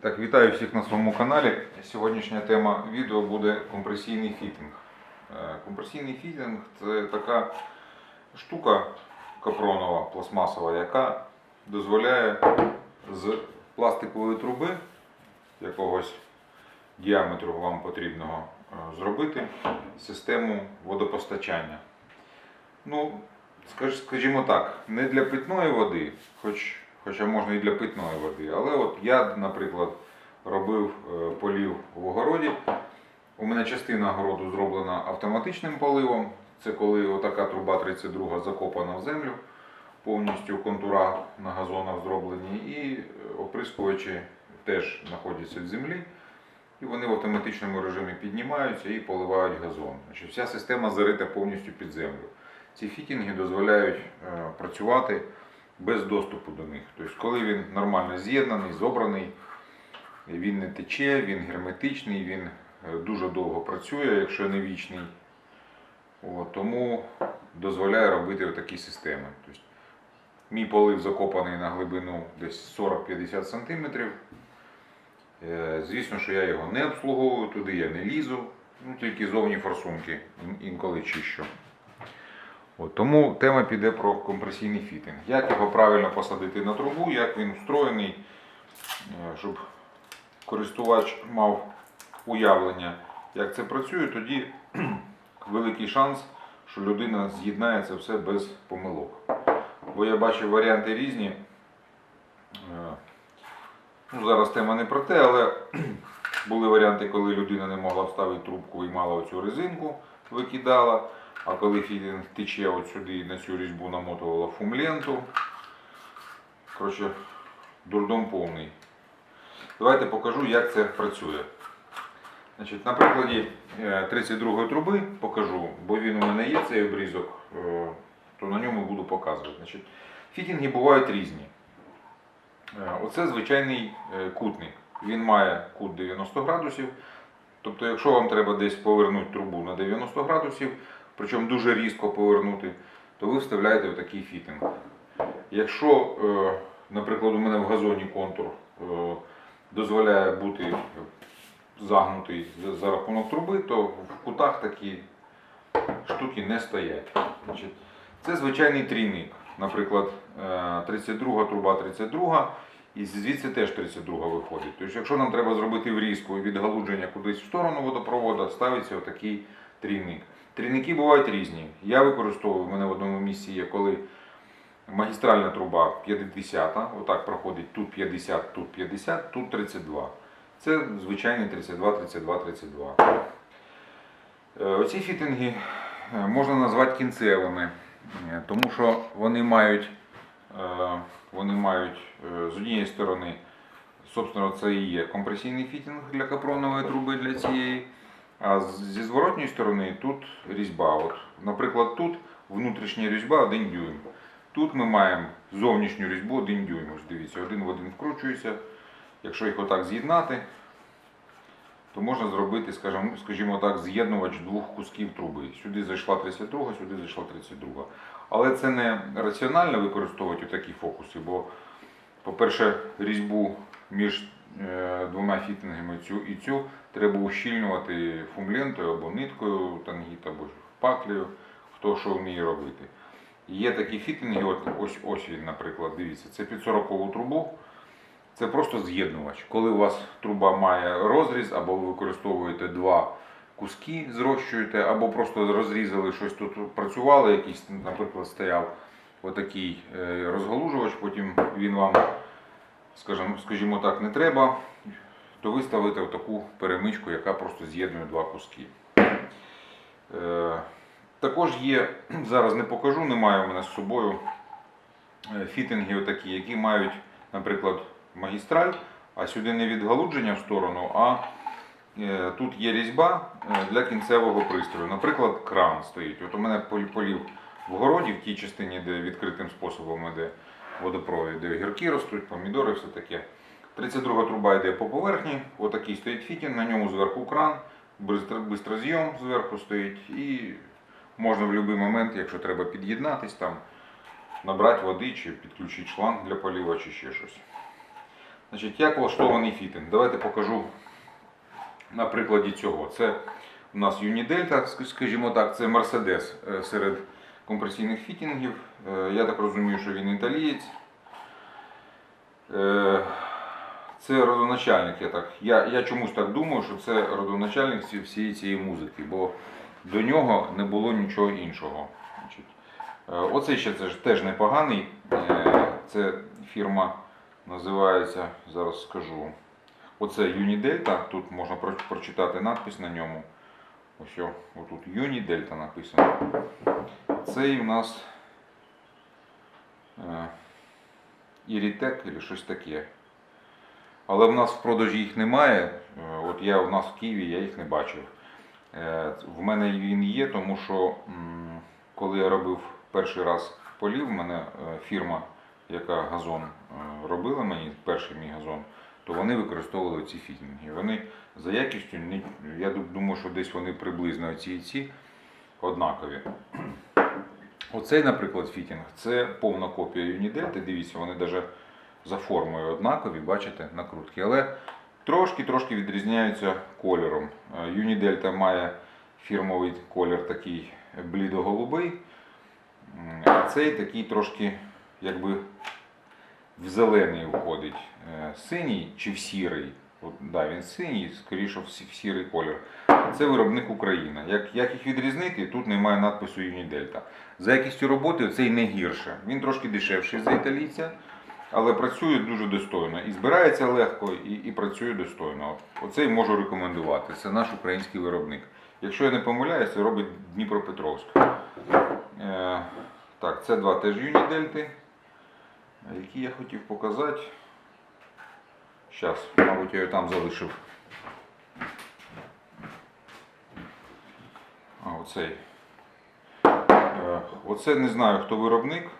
Так, вітаю всіх на своєму каналі. Сьогоднішня тема відео буде компресійний фітинг. Е, Компресійний фітинг це така штука капронова, пластмасова, яка дозволяє з пластикової труби якогось діаметру вам потрібного е, зробити систему водопостачання. Ну, скажімо так, не для питної води, хоч, хоча можна і для питної води, але от я, наприклад, робив е, полів в огороді. У мене частина огороду зроблена автоматичним поливом. Це коли отака труба 32 закопана в землю, повністю контура на газонах зроблені, і е, оприскувачі теж знаходяться в землі. І вони в автоматичному режимі піднімаються і поливають газон. Значить, вся система зарита повністю під землю. Ці фітінги дозволяють е, працювати без доступу до них. Тобто, коли він нормально з'єднаний, зобраний, він не тече, він герметичний, він е, дуже довго працює, якщо не вічний. От, тому дозволяє робити такі системи. Тобто, мій полив закопаний на глибину десь 40-50 см. Е, Звісно, що я його не обслуговую, туди я не лізу, ну, тільки зовні форсунки ін- інколи чищу. От, тому тема піде про компресійний фітинг. Як його правильно посадити на трубу, як він встроєний, е, щоб користувач мав уявлення, як це працює, тоді великий шанс, що людина з'єднає це все без помилок. Бо я бачив варіанти різні. Е, Ну, зараз тема не про те, але були варіанти, коли людина не могла вставити трубку і мала оцю резинку, викидала. А коли фітинг тече от сюди на цю різьбу намотувала фумленту. Коротше, дурдом повний. Давайте покажу, як це працює. Значить, на прикладі е, 32 труби покажу, бо він у мене є цей обрізок, е, то на ньому буду показувати. Значить, фітінги бувають різні. Е, Оце звичайний е, кутник. Він має кут 90 градусів. Тобто, якщо вам треба десь повернути трубу на 90 градусів, причому дуже різко повернути, то ви вставляєте в такий фітинг. Якщо, е, наприклад, у мене в газоні контур е, дозволяє бути загнутий за- рахунок труби, то в кутах такі штуки не стоять. Це звичайний трійник. Наприклад, е, 32 труба 32, і звідси теж 32 виходить. Тобто, якщо нам треба зробити врізку і відгалудження кудись в сторону водопроводу, ставиться отакий трійник. Трійники бувають різні. Я використовую, в мене в одному місці є, коли магістральна труба 50, отак проходить тут 50, тут 50, тут 32. Це звичайний 32, 32, 32. Е, Оці фітинги е, можна назвати кінцевими, е, тому що вони мають, е, вони мають з однієї сторони, собственно, це і є компресійний фітинг для капронової труби для цієї. А зі зворотньої сторони тут різьба. От, наприклад, тут внутрішня різьба 1 дюйм. Тут ми маємо зовнішню різьбу 1 дюйм. Ось дивіться, один в один вкручується. Якщо їх отак з'єднати, то можна зробити, скажімо, скажімо так, з'єднувач двох кусків труби. Сюди зайшла 32, сюди зайшла 32. Але це не раціонально використовувати такі фокуси, бо, по-перше, різьбу між двома фітингами цю і цю треба ущільнювати фумлентою або ниткою тангіт, або паклею, хто що вміє робити. Є такі фітинги, от ось ось він, наприклад, дивіться, це під 40 трубу. Це просто з'єднувач. Коли у вас труба має розріз, або ви використовуєте два куски, зрощуєте, або просто розрізали щось тут працювало, якийсь, наприклад, стояв отакий е, розгалужувач, потім він вам, скажімо, так, не треба, то ви ставите отаку перемичку, яка просто з'єднує два куски. Е, Також є, зараз не покажу, немає у мене з собою е, фітинги отакі, які мають, наприклад, магістраль, а сюди не відгалудження в сторону, а е, тут є різьба для кінцевого пристрою. Наприклад, кран стоїть. От у мене полів в городі, в тій частині, де відкритим способом іде водопровід, де огірки ростуть, помідори, все таке. 32 труба йде по поверхні, отакий стоїть фітінг, на ньому зверху кран, бистро- бистрозйом зверху стоїть і можна в будь-який момент, якщо треба під'єднатись там, набрати води чи підключити шланг для полива чи ще щось. Значить, як влаштований фітинг? Давайте покажу на прикладі цього. Це у нас ск- скажімо так, це Mercedes е, серед компресійних фітінгів. Е, Я так розумію, що він італієць. Е, Це родоначальник, я, так, я, я чомусь так думаю, що це родоначальник всієї цієї музики, бо до нього не було нічого іншого. Е, оцей ще це ж теж непоганий. Це фірма називається, зараз скажу. Оце Unidelta, тут можна прочитати надпис на ньому. Ось отут Unidelta написано. Цей у нас е, Irritec або щось таке. Але в нас в продажі їх немає. Е, От я у нас в Києві я їх не бачив. Е, В мене він є, тому що коли я робив перший раз полів, в мене фірма, яка газон робила мені, перший мій газон, то вони використовували ці фітінги. Вони за якістю, я думаю, що десь вони приблизно ці і ці однакові. Оцей, наприклад, фітінг це повна копія Unidelta. Дивіться, вони навіть за формою однакові, бачите, накрутки. Але трошки-трошки відрізняються кольором. Е, Unidelta має фірмовий колір такий блідо-голубий, а цей такий трошки якби в зелений входить. Е, Синій чи в сірий. От, да, він синій, скоріше в сірий колір. Це виробник Україна. Як, як їх відрізнити, тут немає надпису Unidelta. За якістю роботи цей не гірше. Він трошки дешевший за італійця, але працює дуже достойно. І збирається легко, і, і працює достойно. От, Оцей можу рекомендувати. Це наш український виробник. Якщо я не помиляюся, робить Дніпропетровськ. Е, так, це два теж Юнідельти, які я хотів показати. Зараз, мабуть, я його там залишив. А, оцей. Е, Оце не знаю, хто виробник.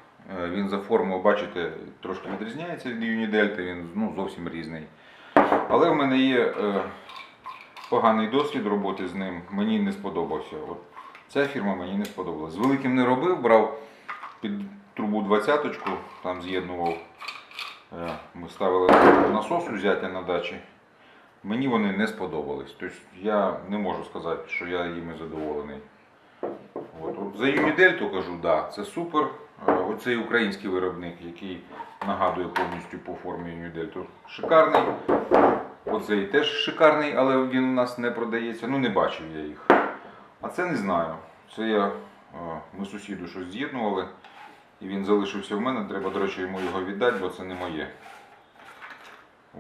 Е, Він за формою, бачите, трошки відрізняється від Юнідельти, він ну, зовсім різний. Але в мене є е, поганий досвід роботи з ним, мені не сподобався. От ця фірма мені не сподобалась. З великим не робив, брав під трубу двадцяточку, там з'єднував. Е, Ми ставили насос узяття на дачі. Мені вони не сподобались. Тобто я не можу сказати, що я їми задоволений. От, за Юнідельту кажу, да, це супер. Е, Оцей український виробник, який нагадує повністю по формі Юнідельту, шикарний. Оцей теж шикарний, але він у нас не продається. Ну не бачив я їх. А це не знаю. Це я, е, ми сусіду щось з'єднували. І він залишився в мене. Треба, до речі, йому його віддати, бо це не моє.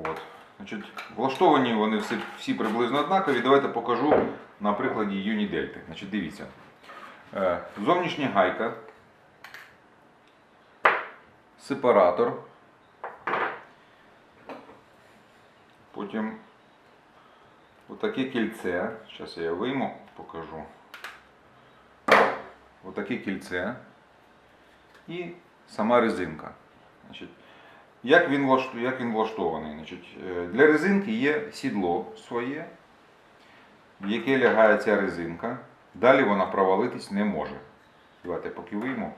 От. Значить, влаштовані вони всі, всі приблизно однакові. Давайте покажу на прикладі Юнідельти. Значить, дивіться. Е, Зовнішня гайка, сепаратор. Потім отаке кільце. Зараз я його вийму, покажу. Отаке кільце. І сама резинка. Як він, влашту- як він влаштований? Значить, е, для резинки є сідло своє, в яке лягає ця резинка. Далі вона провалитись не може. Давайте поки вийму.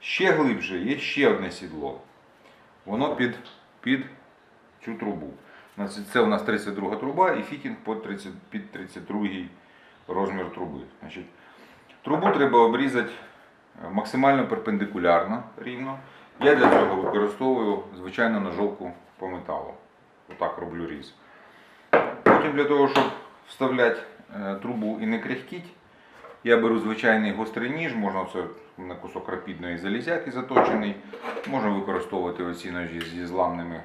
Ще глибше є ще одне сідло. Воно під, під цю трубу. Це у нас 32 труба і фітінг під 30, під 32 розмір труби. Значить, трубу треба обрізати е, максимально перпендикулярно рівно. Я для цього використовую звичайну ножовку по металу. Отак роблю різ. Потім для того, щоб вставляти е, трубу і не кряхтіть, я беру звичайний гострий ніж, можна це мене кусок рапідної залізяки заточений. Можна використовувати оці ножі зі зламними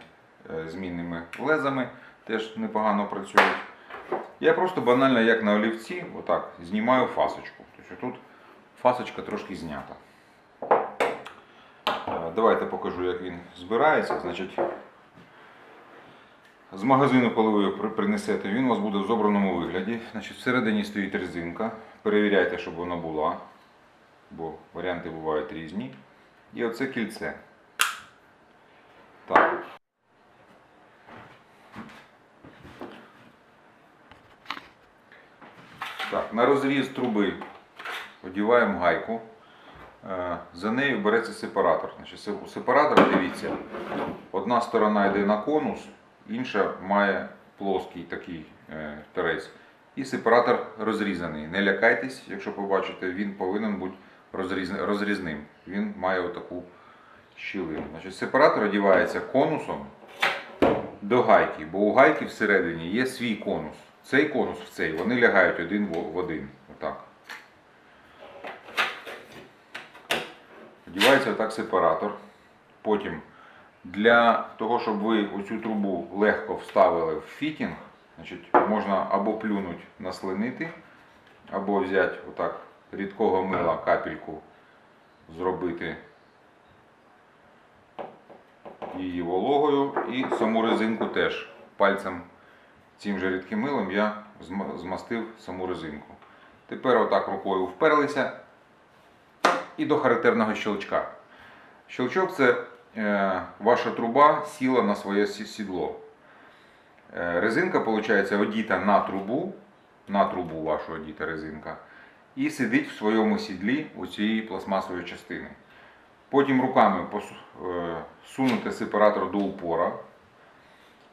е, змінними лезами, теж непогано працюють. Я просто банально, як на олівці, отак знімаю фасочку. Тобто тут фасочка трошки знята. Е, Давайте покажу, як він збирається. Значить, з магазину, коли ви при- принесете, він у вас буде в зобраному вигляді. Значить, всередині стоїть резинка. Перевіряйте, щоб вона була, бо варіанти бувають різні. І оце кільце. Так. Так, на розріз труби одіваємо гайку. Е, За нею береться сепаратор. Значить, у дивіться, одна сторона йде на конус, інша має плоский такий е, торець. І сепаратор розрізаний. Не лякайтесь, якщо побачите, він повинен бути розрізним. Він має отаку щілину. Значить, сепаратор одівається конусом до гайки, бо у гайки всередині є свій конус. Цей конус в цей, вони лягають один в один. Отак. Одівається отак сепаратор. Потім для того, щоб ви оцю трубу легко вставили в фітінг, значить, можна або плюнуть наслинити, або взяти отак рідкого мила капельку, зробити її вологою і саму резинку теж пальцем цим же рідким милом я змастив саму резинку. Тепер отак рукою вперлися і до характерного щелчка. Щелчок це е, ваша труба сіла на своє сідло. Е, резинка, виходить, одіта на трубу, на трубу вашу одіта резинка, і сидить в своєму сідлі у цієї пластмасової частини. Потім руками е, сунути сепаратор до упора.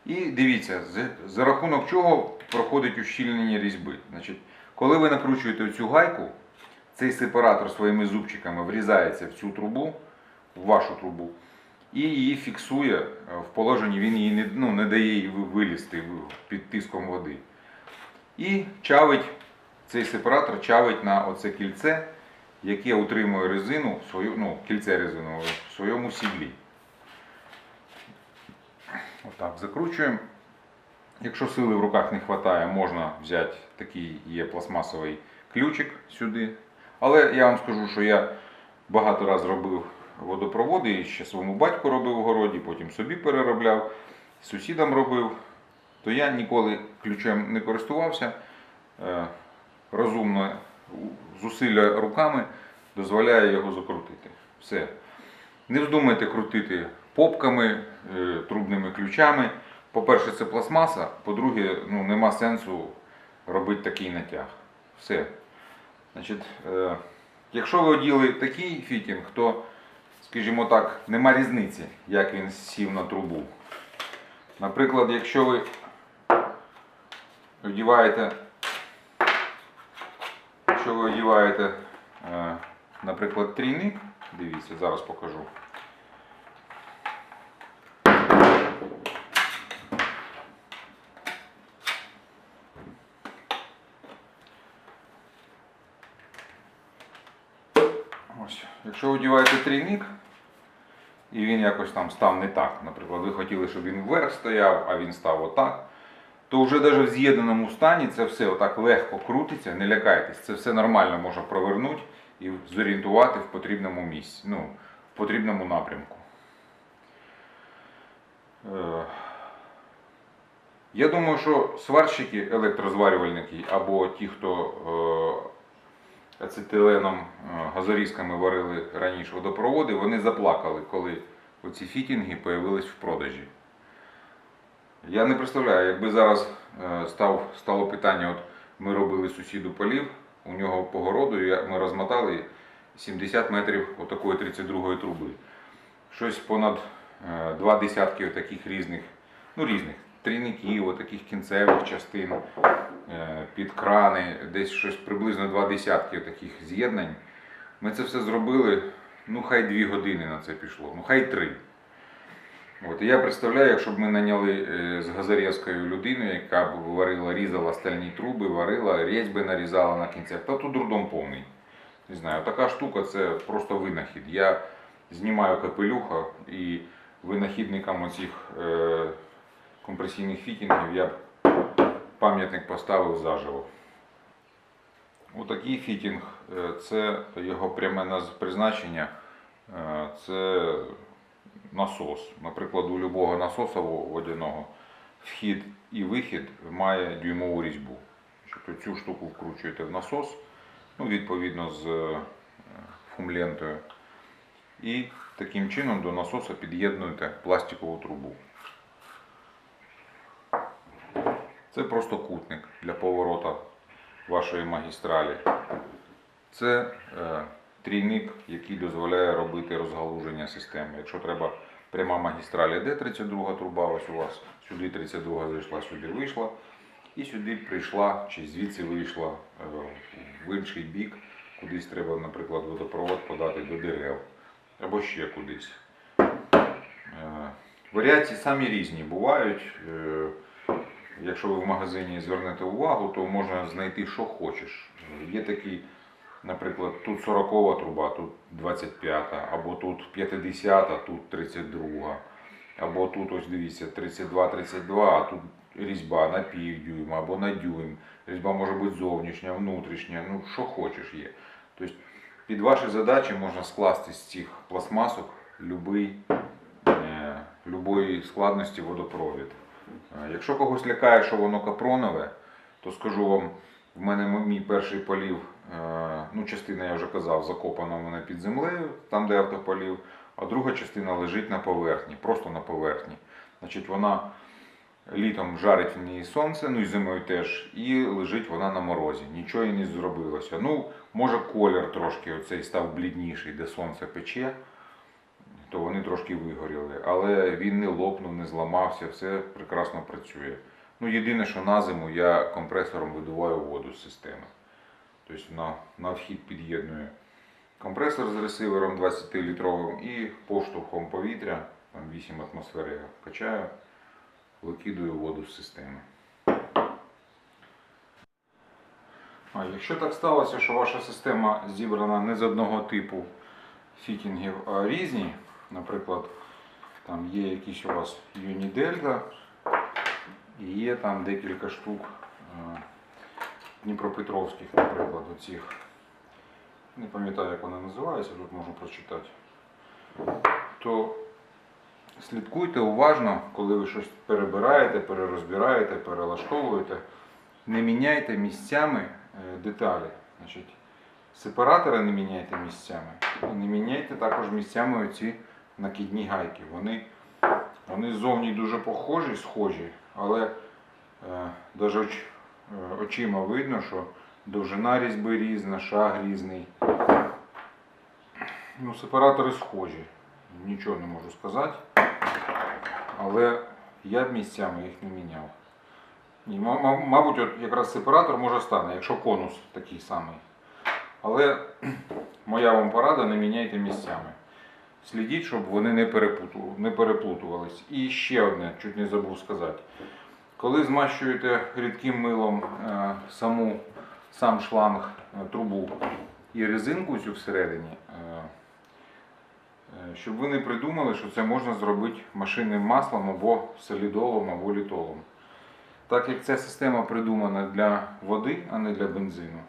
І дивіться, за рахунок чого проходить ущільнення різьби. Значить, коли ви накручуєте цю гайку, цей сепаратор своїми зубчиками врізається в цю трубу, в вашу трубу, і її фіксує е, в положенні, він її не, ну, не дає їй вилізти під тиском води. І чавить, цей сепаратор чавить на оце кільце, яке утримує резину, свою, ну, кільце резинове в своєму сідлі. Отак, закручуємо. Якщо сили в руках не вистачає, можна взяти такий є пластмасовий ключик сюди. Але я вам скажу, що я багато разів робив водопроводи, і ще своєму батьку робив в городі, потім собі переробляв, сусідам робив. То я ніколи ключем не користувався. Е, Розумно зусилля руками дозволяє його закрутити. Все. Не вздумайте крутити попками, е, трубними ключами. По-перше, це пластмаса, по-друге, ну, нема сенсу робити такий натяг. Все. Значить, е, якщо ви оділи такий фітінг, то, скажімо так, нема різниці, як він сів на трубу. Наприклад, якщо ви одіваєте, якщо ви одіваєте, е, наприклад, трійник, дивіться, зараз покажу. Ось, якщо одіваєте трійник, і він якось там став не так, наприклад, ви хотіли, щоб він вверх стояв, а він став отак, то вже навіть в з'єднаному стані це все отак легко крутиться, не лякайтесь, це все нормально можна провернути і зорієнтувати в потрібному місці, ну, в потрібному напрямку. Е, Я думаю, що сварщики, електрозварювальники або ті, хто е, ацетиленом, е, газорізками варили раніше водопроводи, вони заплакали, коли оці фітінги появились в продажі. Я не представляю, якби зараз е, став, стало питання, от ми робили сусіду полів, у нього по городу ми розмотали 70 метрів отакої 32-ї труби. Щось понад е, два десятки таких різних, ну різних трійників, отаких кінцевих частин, під крани, десь щось приблизно два десятки таких з'єднань. Ми це все зробили, ну хай дві години на це пішло, ну хай три. От, і я представляю, якщо б ми наняли е, з газорізкою людину, яка б варила, різала стальні труби, варила, різьби нарізала на кінцях, та тут дурдом повний. Не знаю, така штука це просто винахід. Я знімаю капелюха і винахідникам оцих е, компресійних фітінгів я б пам'ятник поставив заживо. Отакий фітінг е, це його пряме призначення. е, Це насос. Наприклад, у любого насоса во- водяного вхід і вихід має дюймову різьбу. Значить, Цю штуку вкручуєте в насос, ну, відповідно з е, фумлентою. І таким чином до насоса під'єднуєте пластикову трубу. Це просто кутник для поворота вашої магістралі. Це е, трійник, який дозволяє робити розгалуження системи. Якщо треба пряма магістраль іде 32 труба, ось у вас. Сюди 32 зайшла, сюди вийшла. І сюди прийшла, чи звідси вийшла е, в інший бік. Кудись треба, наприклад, водопровод подати до дерев або ще кудись. Е, Варіації самі різні бувають. Е, Якщо ви в магазині звернете увагу, то можна знайти, що хочеш. Є такі, наприклад, тут 40 труба, тут 25, або тут 50, тут 32, або тут ось дивіться 32-32, а тут різьба на пів дюйма або на дюйм. Різьба може бути зовнішня, внутрішня, ну що хочеш є. Тобто під ваші задачі можна скласти з цих пластмасок е, любої складності водопровід. Е, Якщо когось лякає, що воно капронове, то скажу вам, в мене мій перший полів, е, ну частина я вже казав, закопана в мене під землею, там де автополів, а друга частина лежить на поверхні, просто на поверхні. Значить, вона літом жарить в ній сонце, ну і зимою теж, і лежить вона на морозі. Нічого їй не зробилося. Ну, може колір трошки оцей став блідніший, де сонце пече, то вони трошки вигоріли. Але він не лопнув, не зламався, все прекрасно працює. Ну, єдине, що на зиму я компресором видуваю воду з системи. Тобто на, на вхід під'єдную компресор з ресивером 20-літровим і поштовхом повітря, там 8 атмосфер я качаю, викидую воду з системи. А якщо так сталося, що ваша система зібрана не з одного типу фітінгів, а різні, наприклад, там є якісь у вас Юнідельта, і є там декілька штук е, Дніпропетровських, наприклад, оцих. Не пам'ятаю, як вони називаються, тут можу прочитати. То слідкуйте уважно, коли ви щось перебираєте, перерозбираєте, перелаштовуєте. Не міняйте місцями е, деталі. Значить, сепаратори не міняйте місцями. І не міняйте також місцями оці накидні гайки. Вони, вони ззовні дуже похожі, схожі, але е, навіть оч, е, очима видно, що довжина різьби різна, шаг різний. Ну, сепаратори схожі. Нічого не можу сказати. Але я б місцями їх не міняв. Ма- мабуть, от якраз сепаратор може стане, якщо конус такий самий. Але моя вам порада, не міняйте місцями. Слідіть, щоб вони не, не переплутувались. І ще одне, чуть не забув сказати. Коли змащуєте рідким милом е, саму, сам шланг, е, трубу і резинку цю всередині, е, щоб ви не придумали, що це можна зробити машинним маслом або солідолом, або літолом. Так як ця система придумана для води, а не для бензину,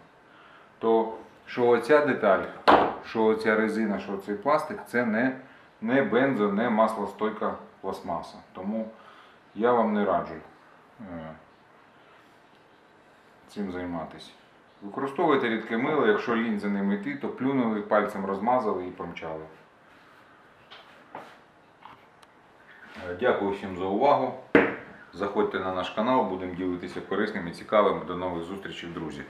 то що оця деталь, що оця резина, що цей пластик, це не, не бензо, не маслостойка пластмаса. Тому я вам не раджу е, цим займатися. Використовуйте рідке мило, якщо лінь за ним йти, то плюнули, пальцем розмазали і помчали. Е, Дякую всім за увагу. Заходьте на наш канал, будемо ділитися корисним і цікавим. До нових зустрічей, друзі.